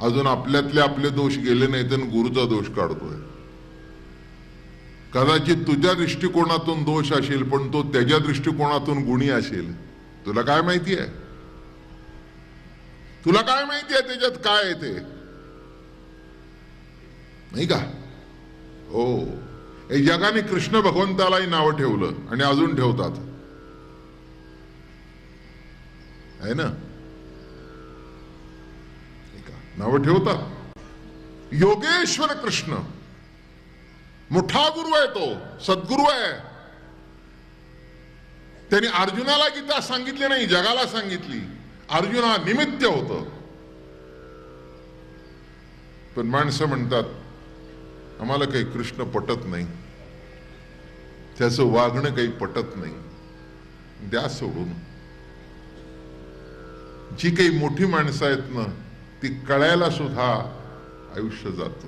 अजून आपल्यातले आपले दोष गेले नाहीत आणि गुरुचा दोष काढतोय. कदाचित तुझ्या दृष्टिकोनातून दोष असेल पण तो त्याच्या दृष्टिकोनातून गुणी असेल. तुला काय माहिती आहे? तुला काय माहिती आहे त्याच्यात काय आहे ते? नाही का? हो. हे जगाने कृष्ण भगवंतालाही नावं ठेवलं आणि अजून ठेवतात. आहे ना? नावं ठेवतात. योगेश्वर कृष्ण. मोठा गुरु आहे तो सद्गुरु आहे. त्यांनी अर्जुनाला गीता सांगितली नाही जगाला सांगितली. अर्जुन हा निमित्त होत. पण माणसं म्हणतात आम्हाला काही कृष्ण पटत नाही. त्याचं वागणं काही पटत नाही. द्या सोडून. जी काही मोठी माणसं आहेत ना ती कळायला सुद्धा आयुष्य जात.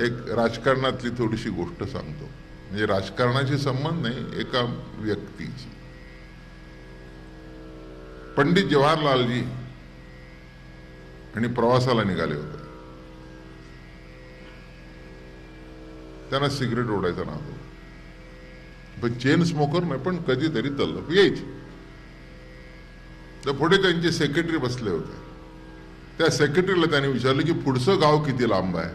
एक राजकारणातली थोडीशी गोष्ट सांगतो. म्हणजे राजकारणाशी संबंध नाही एका व्यक्तीची पंडित जवाहरलालजी आणि प्रवासाला निघाले होते. त्यांना सिगरेट ओढायचा नाव पण चेन स्मोकर नाही पण कधीतरी तल्लप यायची. तर पुढे त्यांचे सेक्रेटरी बसले होते. त्या सेक्रेटरीला त्यांनी विचारलं की पुढचं गाव किती लांब आहे?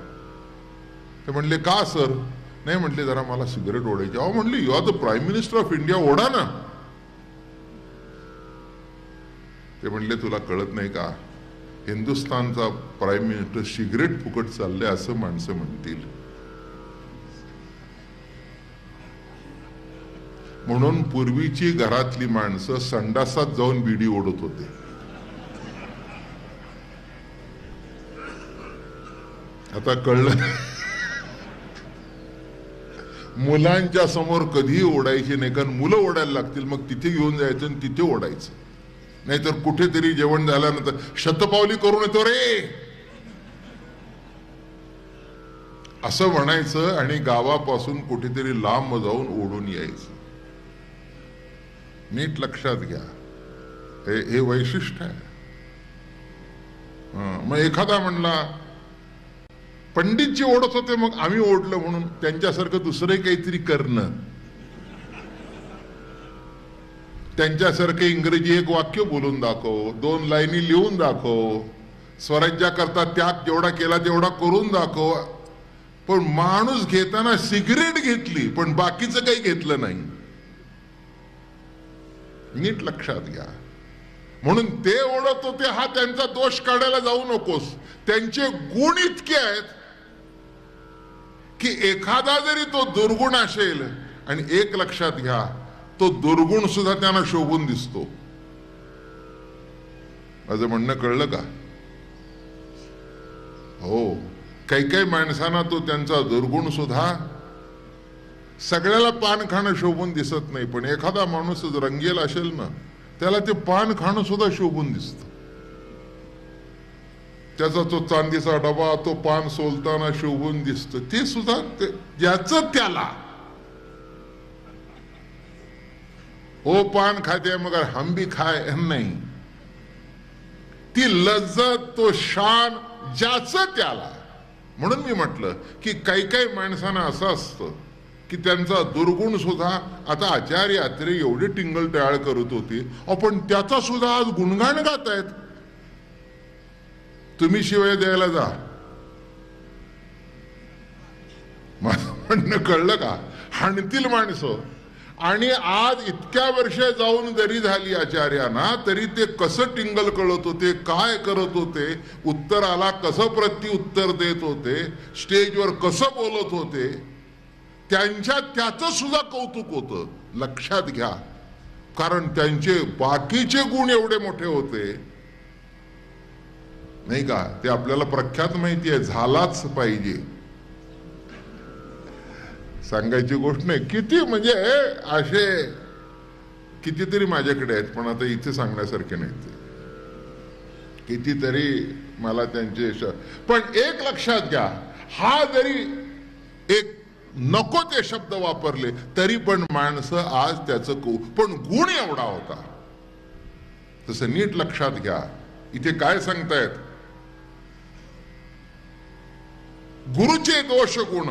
ते म्हणले का सर नाही म्हटले जरा मला सिगरेट ओढायची अहो म्हणले you are the prime minister of India ओढा ना. ते म्हणले तुला कळत नाही का? हिंदुस्थानचा प्राईम मिनिस्टर सिगरेट फुकट चालले असं माणसं म्हणतील. म्हणून पूर्वीची घरातली माणसं संडासात जाऊन बिडी ओढत होते. आता कळलं. मुलांच्या समोर कधीही ओढायची नाही कारण मुलं ओढायला लागतील मग तिथे घेऊन जायचं आणि तिथे ओढायचं. नाहीतर कुठेतरी जेवण झाल्यानंतर शतपावली करून येतो रे. असं म्हणायचं आणि गावापासून कुठेतरी लांब जाऊन ओढून यायचं. नीट लक्षात घ्या. हे हे वैशिष्ट्य आहे. मग एखादा म्हणला पंडितजी ओढत होते मग आम्ही ओढलं म्हणून त्यांच्यासारखं दुसरं काहीतरी करणं. त्यांच्यासारखं इंग्रजी एक वाक्य बोलून दाखव दोन लाईनी लिहून दाखव स्वराज्याकरता त्याग जेवढा केला तेवढा करून दाखव. पण माणूस घेताना सिगरेट घेतली पण बाकीचं काही घेतलं नाही. नीट लक्षात घ्या. म्हणून ते ओढत होते हा त्यांचा दोष काढायला जाऊ नकोस. त्यांचे गुण इतके आहेत की एखादा जरी तो दुर्गुण असेल आणि एक लक्षात घ्या तो दुर्गुण सुद्धा त्यांना शोभून दिसतो. माझं म्हणणं कळलं का? हो. काही काही माणसांना तो त्यांचा दुर्गुण सुद्धा सगळ्याला पान खाणं शोभून दिसत नाही पण एखादा माणूस रंगेल असेल ना त्याला ते पान खाणं सुद्धा शोभून दिसत. त्याचा तो चांदीचा डबा तो पान सोलताना शोभून दिसत. ते सुद्धा ज्याच त्याला. हो पान खाते मगर हम भी खाय नाही. ती लज्जत तो शान ज्याच त्याला. म्हणून मी म्हटलं की काही काही माणसांना असं असतं की त्यांचा दुर्गुण सुद्धा आता आचार्य यात्रे एवढी टिंगल तयार करत होती. आपण त्याचा सुद्धा आज गुणगान गात आहेत. तुम्ही शिवाय द्यायला जा. माझं म्हणणं कळलं का? हाणतील माणसं. आणि आज इतक्या वर्ष जाऊन जरी झाली आचार्यांना तरी ते कसं टिंगल कळत होते काय करत होते उत्तराला कसं प्रत्युत्तर देत होते स्टेजवर कसं बोलत होते त्यांच्या त्याचं सुद्धा कौतुक होतं. लक्षात घ्या. कारण त्यांचे बाकीचे गुण एवढे मोठे होते. नाही का? ते आपल्याला प्रख्यात माहिती आहे. झालाच पाहिजे. सांगायची गोष्ट नाही. किती म्हणजे असे कितीतरी माझ्याकडे आहेत पण आता इथे सांगण्यासारखे नाहीत. ते. कितीतरी मला त्यांचे पण एक लक्षात घ्या. हा जरी एक नको ते शब्द वापरले तरी पण माणसं आज त्याचं कौ पण गुण एवढा होता. तसं नीट लक्षात घ्या. इथे काय सांगतायत? गुरुचे दोष गुण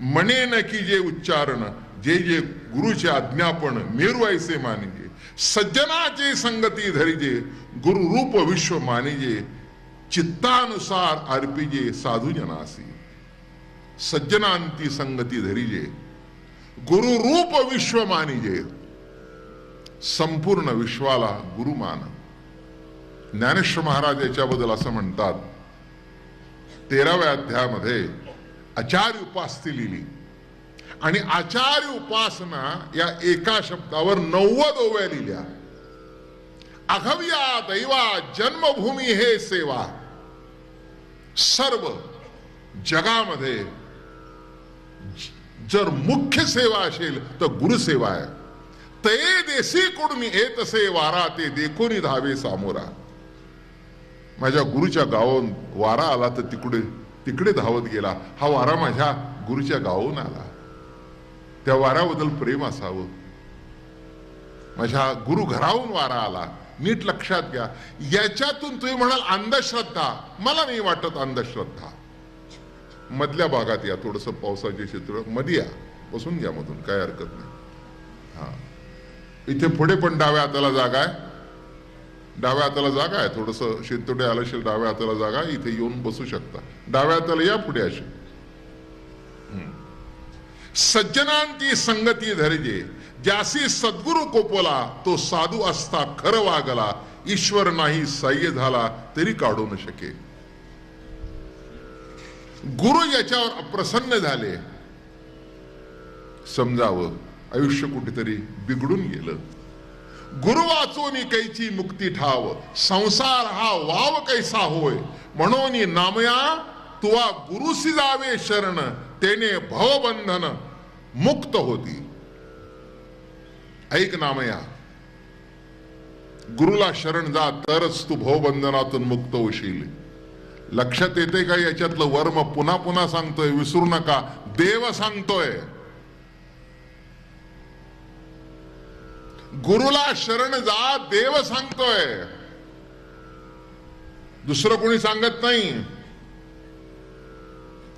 म्हणेन की जे उच्चारण जे जे गुरुचे आज्ञापन मेरू मानिजे. सज्जनाचे संगती धरिजे गुरुरूप विश्व मानिजे चित्तानुसार अर्पिजे साधू जनासी सज्जनांती संगती धरिजे गुरुरूप विश्व मानिजे संपूर्ण विश्वाला गुरु मान. ज्ञानेश्वर महाराज याच्याबद्दल असं म्हणतात तेराव्या अध्यायामध्ये आचार्य उपासती लिहिली. आणि आचार्य उपासना या एका शब्दावर नव्वद ओव्या लिहिल्या. अघव्या दैवा जन्मभूमी हे सेवा. सर्व जगामध्ये जर मुख्य सेवा असेल तर गुरुसेवा आहे. ते देशी कुडमी येतसे वारा ते देखून धावे सामोरा. माझ्या गुरुच्या गावाहून वारा आला तर तिकडे तिकडे धावत गेला. हा वारा माझ्या गुरुच्या गावाहून आला. त्या वाऱ्याबद्दल प्रेम असावं. माझ्या गुरु घराहून वारा आला. नीट लक्षात घ्या. याच्यातून तुम्ही म्हणाल अंधश्रद्धा. मला नाही वाटत अंधश्रद्धा. मधल्या भागात या थोडंसं पावसाचे क्षेत्रमध्ये या. बसून घ्या मधून काय हरकत नाही. हा. इथे पुढे पण डाव्या हाताला जागा आहे. डाव्या हाताला जागा आहे. थोडस शेततोडे आलं असेल डाव्या हाताला जागा आहे, इथे येऊन बसू शकता. डाव्या हाताला या पुढे असे. सज्जनांची संगती धरजे. ज्यासी सद्गुरु कोपला तो साधू असता खरं वागला. ईश्वर नाही सह्य झाला तरी काढू न शके. गुरु याच्यावर अप्रसन्न झाले. समजावं. आयुष्य कुठेतरी बिघडून गेलं. गुरु वाचून कैची मुक्ती ठाव. संसार हा वाव कैसा होय? म्हणून नामया तुवा गुरुसी जावे शरण तेने भवबंधन मुक्त होती. ऐक नामया. गुरुला शरण जा तरच तू भवबंधनातून मुक्त होशील. लक्षात येते का याच्यातलं वर्म पुन्हा पुन्हा सांगतोय विसरू नका. देव सांगतोय. गुरुला शरण जा देव सांगतोय. दुसरं कोणी सांगत नाही.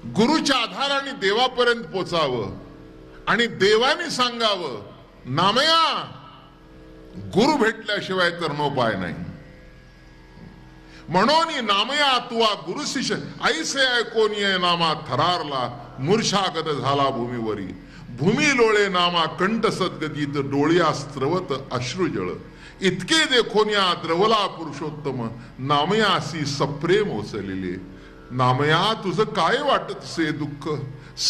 गुरुच्या आधाराने देवापर्यंत पोचावं आणि देवाने सांगावं नामया गुरु भेटल्याशिवाय तर नो पाय नाही. म्हणून नामया तुवा गुरुशिष ऐसे ऐकोन नामा थरारला मूर्छागत झाला भूमीवरी भूमी लोळे नामा कंठ सद्गतीत डोळ्या स्त्रवत अश्रुजळ इतके देखोन्या द्रवला पुरुषोत्तम नामयासी सप्रेम ओसलेले नामया तुझं काय वाटत से दुःख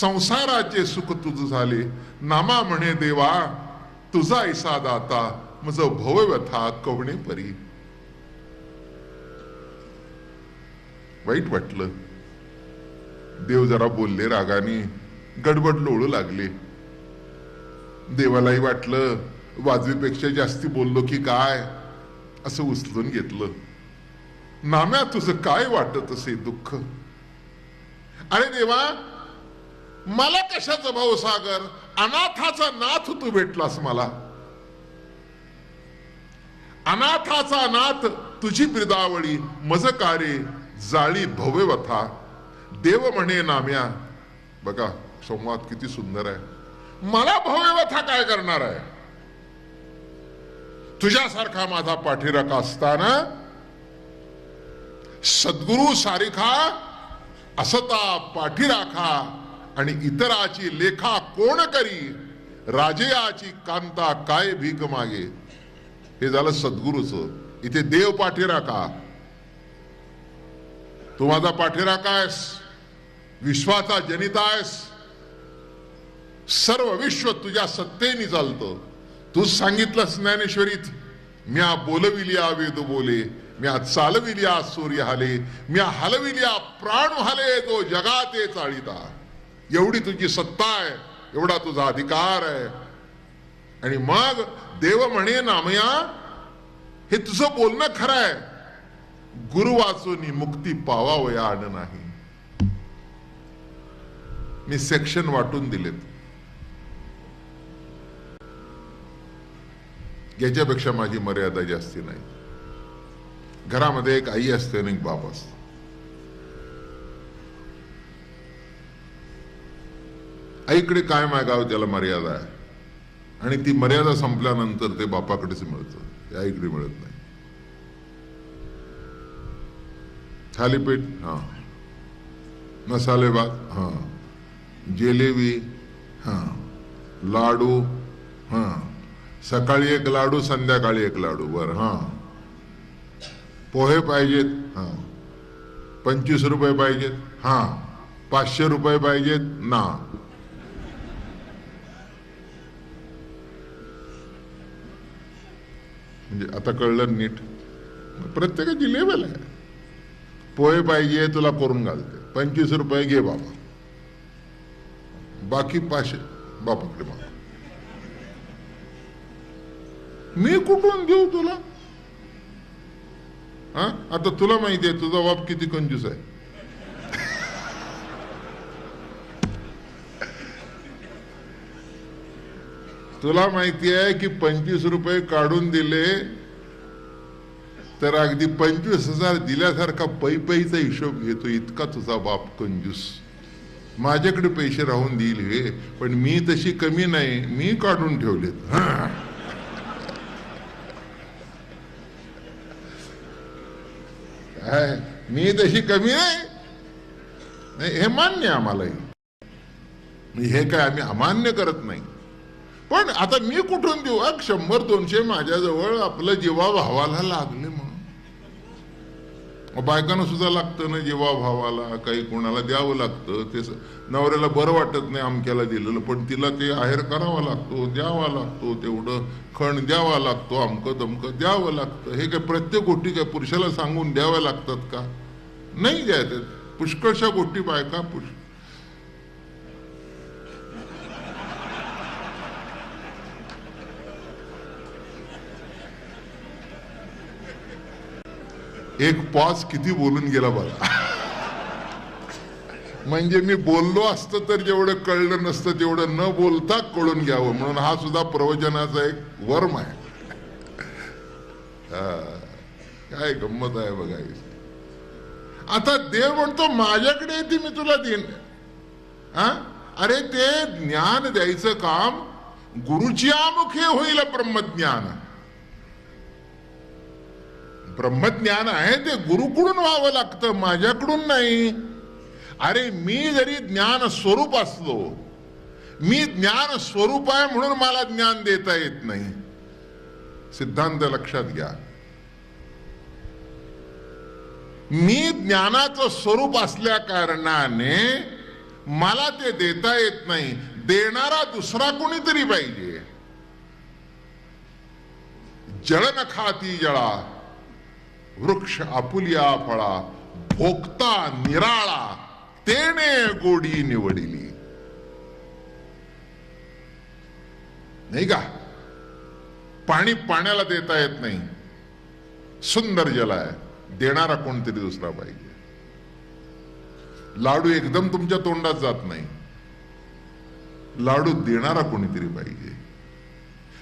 संसाराचे सुख तुझ झाले नामा म्हणे देवा तुझा ऐसा दाता मज भवव्यथा कवणे परी वाईट वाटलं. देव जरा बोलले रागाने गडबड लोळू लागले. देवालाही वाटलं वाजवीपेक्षा जास्ती बोललो की काय? असं उचलून घेतलं. नाम्या तुझं काय वाटत असे दुःख? अरे देवा मला कशाचं भाऊसागर अनाथाचा नाथ तू भेटलास मला. अनाथाचा नाथ तुझी ब्रिदावळी मज कारे जाळी भव्यवथा. देव म्हणे नाम्या बघा संवाद किती सुंदर आहे. मला भव्यवथा काय करणार आहे? तुझ्यासारखा माझा पाठीराखा असताना सद्गुरु सारिखा असता पाठीराखा आणि इतराची लेखा कोण करी? राजयाची कांता काय भीक मागे? हे झालं सद्गुरूच. इथे देव पाठीराखा. तू माझा पाठीराखा आहेस विश्वाचा जनिता आहेस? सर्व विश्व तुझ्या सत्तेने चालतं. तू सांगितलंस ज्ञानेश्वरीत म्या बोलविलिया वेद बोले म्या चालविलिया सूर्य हाले म्या हलविलिया प्राण हाले तो जगाते चाळीता. एवढी तुझी सत्ता आहे एवढा तुझा अधिकार आहे. आणि मग देव म्हणे नामया हे तुझं बोलणं खरं आहे. गुरु वाचून मुक्ती पावावया आण नाही मी सेक्शन वाटून दिलेत. याच्यापेक्षा माझी मर्यादा जास्ती नाही. घरामध्ये एक आई असते आणि एक बाप असतो. आईकडे काय मागावं त्याला मर्यादा आहे. आणि ती मर्यादा संपल्यानंतर ते बापाकडेच मिळतं. आईकडे मिळत नाही. थालीपीठ हा. मसालेभात हां. जिलेबी हां. लाडू हां. सकाळी एक लाडू संध्याकाळी एक लाडू बर हां. पोहे पाहिजेत हां. पंचवीस रुपये पाहिजेत हां. पाचशे रुपये पाहिजेत ना. म्हणजे आता कळलं नीट. प्रत्येकाची लेवल आहे. पोहे पाहिजे तुला करून घालते. पंचवीस रुपये घे बाबा. बाकी पाचशे. बापाकडे बाबा मी कुठून देऊ तुला? हा? आता तुला माहिती आहे तुझा बाप किती कंजूस आहे. तुला माहिती आहे की पंचवीस रुपये काढून दिले तर अगदी पंचवीस हजार दिल्यासारखा पै पैचा हिशोब घेतो इतका तुझा बाप कंजूस. माझ्याकडे पैसे राहून देईल हे पण मी तशी कमी नाही मी काढून ठेवलेत. काय? मी तशी कमी नाही? नाही, हे मान्य आहे आम्हालाही. हे काय आम्ही अमान्य करत नाही. पण आता मी कुठून देऊ? अग शंभर दोनशे माझ्याजवळ आपलं जीवा भावाला लागले मग बायकांना सुद्धा लागतं ना जेव्हा भावाला काही कोणाला द्यावं लागतं ते नवऱ्याला बरं वाटत नाही अमक्याला दिलेलं पण तिला ते आहेर करावा लागतो द्यावा लागतो तेवढं खण द्यावा लागतो अमकं दमकं द्यावं लागतं. हे काय प्रत्येक गोष्टी काय पुरुषाला सांगून द्याव्या लागतात का? नाही द्यायचं. पुष्कळशा गोष्टी बायका पुष्कळ एक पॉज किती बोलून गेला बघा. म्हणजे मी बोललो असतं तर जेवढं कळलं नसतं तेवढं न बोलता कळून घ्यावं. म्हणून हा सुद्धा प्रवचनाचा एक वर्म आहे. काय गंमत आहे बघा आता देव म्हणतो माझ्याकडे येते मी तुला देईन. हा? अरे ते ज्ञान द्यायचं काम गुरुच्या मुखे होईल ब्रह्मज्ञान. ब्रह्मज्ञान आहे ते गुरुकडून व्हावं लागतं माझ्याकडून नाही. अरे मी जरी ज्ञान स्वरूप असलो मी ज्ञान स्वरूप आहे म्हणून मला ज्ञान देता येत नाही. सिद्धांत लक्षात घ्या. मी ज्ञानाचं स्वरूप असल्या कारणाने मला ते देता येत नाही. देणारा दुसरा कोणीतरी पाहिजे. जळ न खाती जळा. वृक्ष आपुलिया फळा भोगता निराळा तेने गोडी निवडिली. नाही का? पाणी पाण्याला देता येत नाही. सुंदर जल आहे. देणारा कोणतरी दुसरा पाहिजे. लाडू एकदम तुमच्या तोंडात जात नाही. लाडू देणारा कोणीतरी पाहिजे.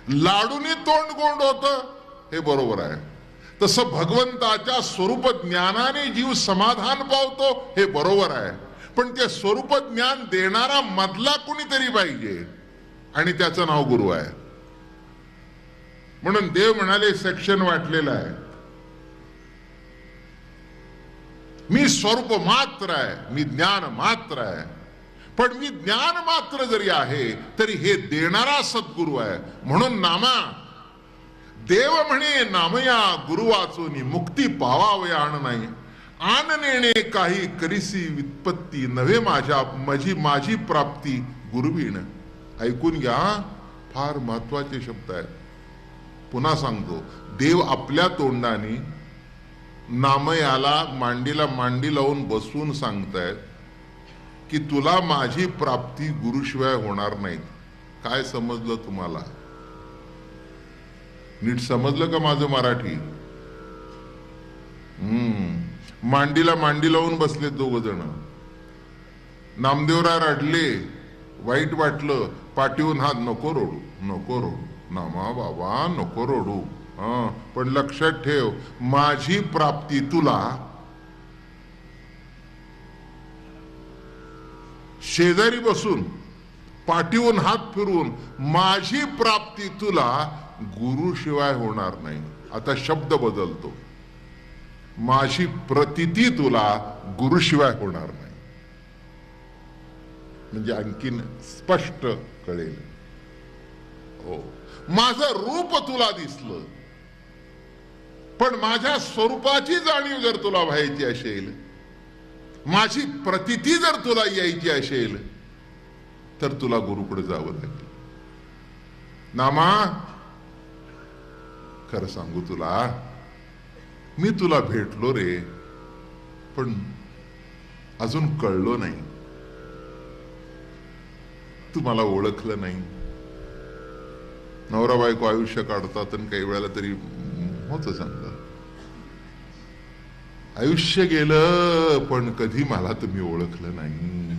लाडूने तोंड कोंड होत हे बरोबर आहे. तसं भगवंताच्या स्वरूप ज्ञानाने जीव समाधान पावतो हे बरोबर आहे. पण ते स्वरूप ज्ञान देणारा मधला कुणीतरी पाहिजे. आणि त्याचं नाव गुरु आहे. म्हणून देव म्हणाले सेक्शन वाटलेलं आहे. मी स्वरूप मात्र आहे मी ज्ञान मात्र आहे. पण मी ज्ञान मात्र जरी आहे तरी हे देणारा सद्गुरू आहे. म्हणून नामा देव म्हणे नामया गुरु वाचून मुक्ती आण नाही. आन नेणे काही करिसी वित्पत्ती नव्हे माझ्या माझी माझी प्राप्ती गुरुवीण. ऐकून घ्या फार महत्त्वाचे शब्द आहेत. पुन्हा सांगतो देव आपल्या तोंडाने नामयाला मांडीला मांडी लावून बसून सांगतायत की तुला माझी प्राप्ती गुरुशिवाय होणार नाही काय समजलं तुम्हाला? नीट समजलं का माझं मराठी? हम्म. मांडीला मांडी लावून बसले दोघ जण. नामदेवराय रडले. वाईट वाटलं. पाठीवून हात नको रोडू नको रोडू. नामा बाबा नको रोडू. हा. पण लक्षात ठेव माझी प्राप्ती तुला. शेजारी बसून पाठीवून हात फिरवून माझी प्राप्ती तुला गुरुशिवाय होणार नाही. आता शब्द बदलतो. माझी प्रतिती तुला गुरुशिवाय होणार नाही. म्हणजे आणखीन स्पष्ट कळेल. हो. माझं रूप तुला दिसलं. पण माझ्या स्वरूपाची जाणीव जर तुला व्हायची असेल माझी प्रतिती जर तुला यायची असेल तर तुला गुरुकडे जावं लागेल. नामा खरं सांगू तुला मी तुला भेटलो रे पण अजून कळलो नाही. तू मला ओळखलं नाही. नवरा बायको आयुष्य काढतात आणि काही वेळेला तरी होतं चांगलं. आयुष्य गेलं पण कधी मला तुम्ही ओळखलं नाही.